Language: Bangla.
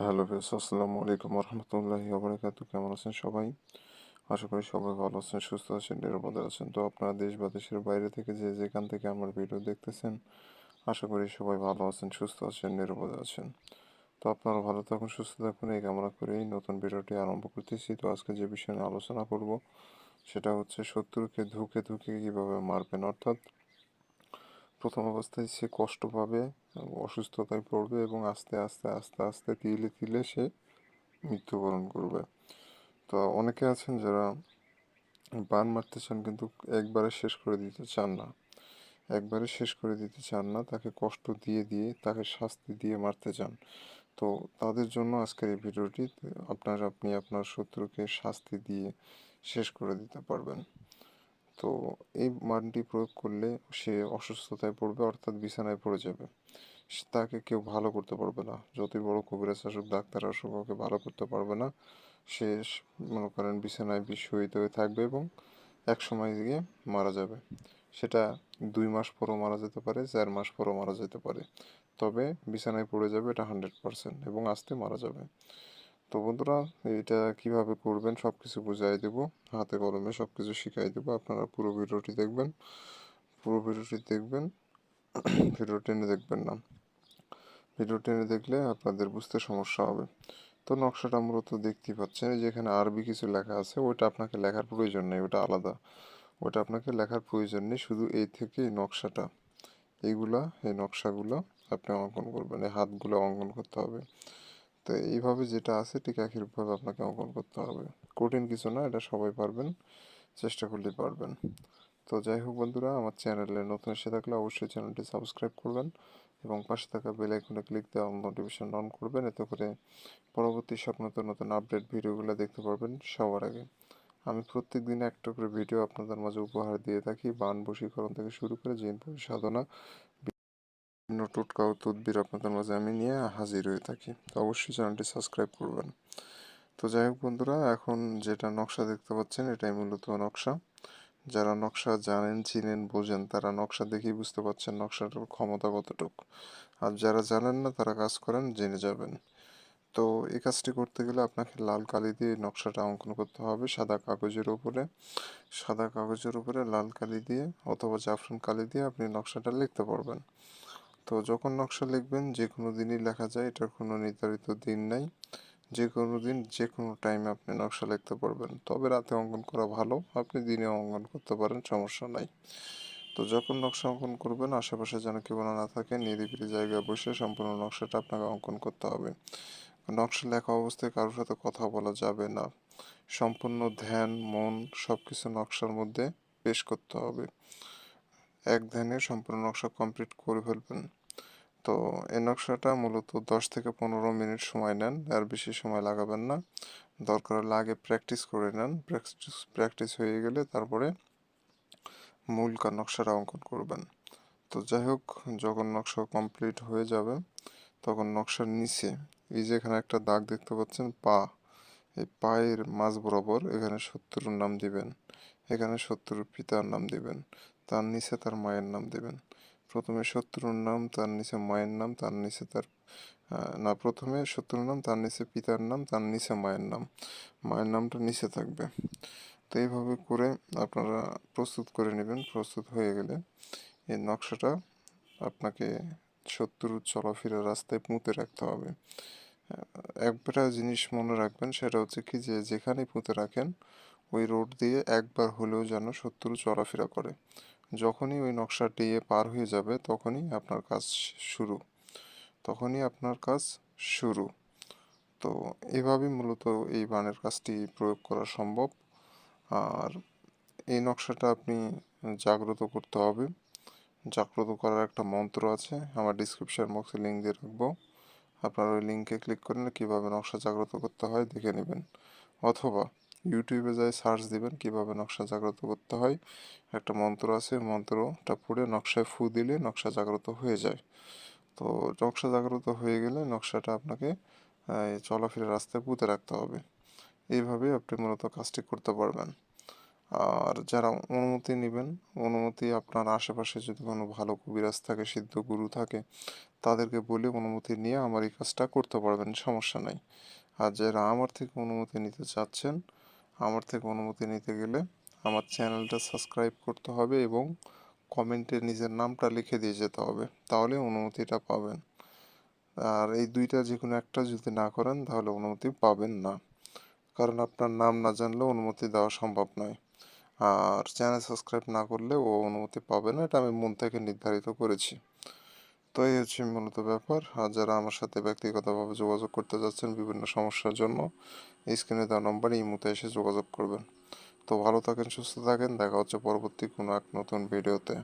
হ্যালো বেস আসসালামু আলাইকুম রহমতুল্লাহি ওবরাকাতু। কেমন আছেন সবাই? আশা করি সবাই ভালো আছেন, সুস্থ আছেন, নিরাপদে আছেন। তো আপনারা দেশ বা দেশের বাইরে থেকে যে যেখান থেকে আমার ভিডিও দেখতেছেন, আশা করি সবাই ভালো আছেন, সুস্থ আছেন, নিরাপদে আছেন। তো আপনারা ভালো থাকুন, সুস্থ থাকুন, এই কামনা করেই নতুন ভিডিওটি আরম্ভ করতেছি। তো আজকে যে বিষয় আলোচনা করব, সেটা হচ্ছে শত্রুকে ধুকে ধুকে কীভাবে মারবেন, অর্থাৎ প্রথম অবস্থায় সে কষ্ট পাবে, অসুস্থতায় পড়বে এবং আস্তে আস্তে আস্তে আস্তে তিলে তিলে সে মৃত্যুবরণ করবে। তো অনেকে আছেন যারা বান মারতে চান কিন্তু একবারে শেষ করে দিতে চান না। একবারে শেষ করে দিতে চান না, তাকে কষ্ট দিয়ে দিয়ে, তাকে শাস্তি দিয়ে মারতে চান। তো তাদের জন্য আজকের এই ভিডিওটি আপনার, আপনি আপনার শত্রুকে শাস্তি দিয়ে শেষ করে দিতে পারবেন। তো এই মানটি প্রয়োগ করলে সে অসুস্থতায় পড়বে, অর্থাৎ বিছানায় পড়ে যাবে। তাকে কেউ ভালো করতে পারবে না। যতই বড় কবিরাজ আসুক ডাক্তার আসুক ওকে ভালো করতে পারবে না। সে মনে করেন বিছানায় বিষয়িত হয়ে থাকবে এবং এক সময় গিয়ে মারা যাবে। সেটা দুই মাস পরও মারা যেতে পারে, চার মাস পরও মারা যেতে পারে। তবে বিছানায় পড়ে যাবে এটা হান্ড্রেড পারসেন্ট এবং আস্তে মারা যাবে। তো বন্ধুরা এটা কীভাবে করবেন সব কিছু বুঝাই দেবো। হাতে কলমে সব কিছু শিখাই দেবো। আপনারা পুরো ভিডিওটি দেখবেন, পুরো ভিডিওটি দেখবেন, ভিডিও টেনে দেখবেন না। ভিডিও টেনে দেখলে আপনাদের বুঝতে সমস্যা হবে। তো নকশাটা মূলত দেখতেই পাচ্ছেন যেখানে আরবি কিছু লেখা আছে, ওইটা আপনাকে লেখার প্রয়োজন নেই ওটা আলাদা। ওটা আপনাকে লেখার প্রয়োজন নেই, শুধু এই থেকে এই নকশাটা। এইগুলা, এই নকশাগুলো আপনি অঙ্কন করবেন, এই হাতগুলো অঙ্কন করতে হবে। তো এইভাবে যেটা আছে ঠিক একইভাবে আপনাকে অঙ্কন করতে হবে। কঠিন কিছু না, এটা সবাই পারবেন, চেষ্টা করলে পারবেন। তো যাই হোক বন্ধুরা, আমার চ্যানেলে নতুন এসে থাকলে অবশ্যই চ্যানেলটি সাবস্ক্রাইব করবেন এবং পাশে থাকা বেল আইকনে ক্লিক দেওয়া নোটিফিকেশন অন করবেন, এতে করে পরবর্তী সব নতুন নতুন আপডেট ভিডিওগুলো দেখতে পারবেন সবার আগে। আমি প্রত্যেক দিন একটা করে ভিডিও আপনাদের মাঝে উপহার দিয়ে থাকি, বান বশীকরণ থেকে শুরু করে জিন সাধনা বিভিন্ন টোটকা ও তদবির আপনাদের মাঝে আমি নিয়ে হাজির হয়ে থাকি। তো অবশ্যই চ্যানেলটি সাবস্ক্রাইব করবেন। তো যাই হোক বন্ধুরা, এখন যেটা নকশা দেখতে পাচ্ছেন, এটাই মূলত নকশা। যারা নকশা জানেন, চিনেন, বোঝেন, তারা নকশা দেখেই বুঝতে পারছেন নকশাটার ক্ষমতা কতটুকু। আর যারা জানেন না, তারা কাজ করেন, জেনে যাবেন। তো এই কাজটি করতে গেলে আপনাকে লাল কালি দিয়ে নকশাটা অঙ্কন করতে হবে সাদা কাগজের উপরে। সাদা কাগজের উপরে লাল কালি দিয়ে অথবা জাফরান কালি দিয়ে আপনি নকশাটা লিখতে পারবেন। তো যখন নকশা লিখবেন যে কোনো দিনই লেখা যায়, এটার কোনো নির্ধারিত দিন নাই। যে কোনো দিন যে কোনো টাইমে আপনি নকশা লিখতে পারবেন। তবে রাতে অঙ্কন করা ভালো, আপনি দিনে অঙ্কন করতে পারেন, সমস্যা নাই। তো যখন নকশা অঙ্কন করবেন, আশেপাশে যেন কেউ না থাকে, নিরিবিলি জায়গায় বসে সম্পূর্ণ নকশাটা আপনাকে অঙ্কন করতে হবে। নকশা লেখা অবস্থায় কারোর সাথে কথা বলা যাবে না। সম্পূর্ণ ধ্যান, মন সব কিছু নকশার মধ্যে পেশ করতে হবে। এক ধ্যানে সম্পূর্ণ নকশা কমপ্লিট করে ফেলবেন। তো এই নকশাটা মূলত দশ থেকে পনেরো মিনিট সময় নেন, আর বেশি সময় লাগাবেন না। দরকার হলে আগে প্র্যাকটিস করে নেন। প্র্যাকটিস প্র্যাকটিস হয়ে গেলে তারপরে মূল নকশাটা অঙ্কন করবেন। তো যাই হোক, যখন নকশা কমপ্লিট হয়ে যাবে, তখন নকশার নিচে এই যে এখানে একটা দাগ দেখতে পাচ্ছেন, পা। এই পায়ের মাঝ বরাবর এখানে শত্রুর নাম দিবেন। এখানে শত্রুর পিতার নাম দিবেন। তার নিচে তার মায়ের নাম দেবেন। প্রথমে শত্রুর নাম, তার নিচে মায়ের নাম, তার নিচে তার না, প্রথমে শত্রুর নাম, তার নিচে পিতার নাম, তার নিচে মায়ের নাম। মায়ের নামটা নিচে থাকবে। তো এইভাবে করে আপনারা প্রস্তুত করে নেবেন, প্রস্তুত হয়ে গেলে এই নকশাটা আপনাকে শত্রুর চলাফেরা রাস্তায় পুঁতে রাখতে হবে। একটা জিনিস মনে রাখবেন, সেটা হচ্ছে কি যে যেখানে পুঁতে রাখেন, ওই রোড দিয়ে একবার হলেও যেন শত্রু চলাফেরা করে। যখনই ওই নকশা দিয়ে পার হয়ে যাবে, তখনই আপনার কাজ শুরু। তখনই আপনার কাজ শুরু। তো এভাবেই মূলত এই বানের কাজটি প্রয়োগ করা সম্ভব। আর এই নকশাটা আপনি জাগ্রত করতে হবে। জাগ্রত করার একটা মন্ত্র আছে, আমার ডিসক্রিপশন বক্সে লিঙ্ক দিয়ে রাখব। আপনারা ওই লিঙ্কে ক্লিক করে কীভাবে নকশা জাগ্রত করতে হয় দেখে নেবেন। অথবা ইউটিউবে যাই সার্চ দিবেন কীভাবে নকশা জাগ্রত করতে হয়। একটা মন্ত্র আছে, মন্ত্রটা পড়ে নকশায় ফু দিলে নকশা জাগ্রত হয়ে যায়। তো নকশা জাগ্রত হয়ে গেলে নকশাটা আপনাকে চলাফেরা রাস্তায় পুঁতে রাখতে হবে। এইভাবে আপনি মূলত কাজটি করতে পারবেন। আর যারা অনুমতি নেবেন, অনুমতি আপনার আশেপাশে যদি কোনো ভালো কবিরাজ থাকে, সিদ্ধ গুরু থাকে, তাদেরকে বলে অনুমতি নিয়ে আমার এই কাজটা করতে পারবেন, সমস্যা নাই। আর যারা আমার থেকে অনুমতি নিতে চাচ্ছেন আমার থেকে অনুমতি নিতে গেলে আমার চ্যানেলটা সাবস্ক্রাইব করতে হবে এবং কমেন্টে নিজের নামটা লিখে দিয়ে যেতে হবে। তাহলে অনুমতিটা পাবেন। আর এই দুইটা যে কোনো একটা যদি না করেন, তাহলে অনুমতি পাবেন না। কারণ আপনার নাম না জানলে অনুমতি দেওয়া সম্ভব নয়। আর চ্যানেল সাবস্ক্রাইব না করলে ও অনুমতি পাবে না, এটা আমি মন থেকে নির্ধারিত করেছি। তো এই হচ্ছে মূলত ব্যাপার। আর যারা আমার সাথে ব্যক্তিগতভাবে যোগাযোগ করতে যাচ্ছেন বিভিন্ন সমস্যার জন্য স্ক্রিনে দেওয়া নম্বরে এই মুহূর্তে এসে যোগাযোগ করবেন। তো ভালো থাকেন, সুস্থ থাকেন, দেখা হচ্ছে পরবর্তী কোনো এক নতুন ভিডিওতে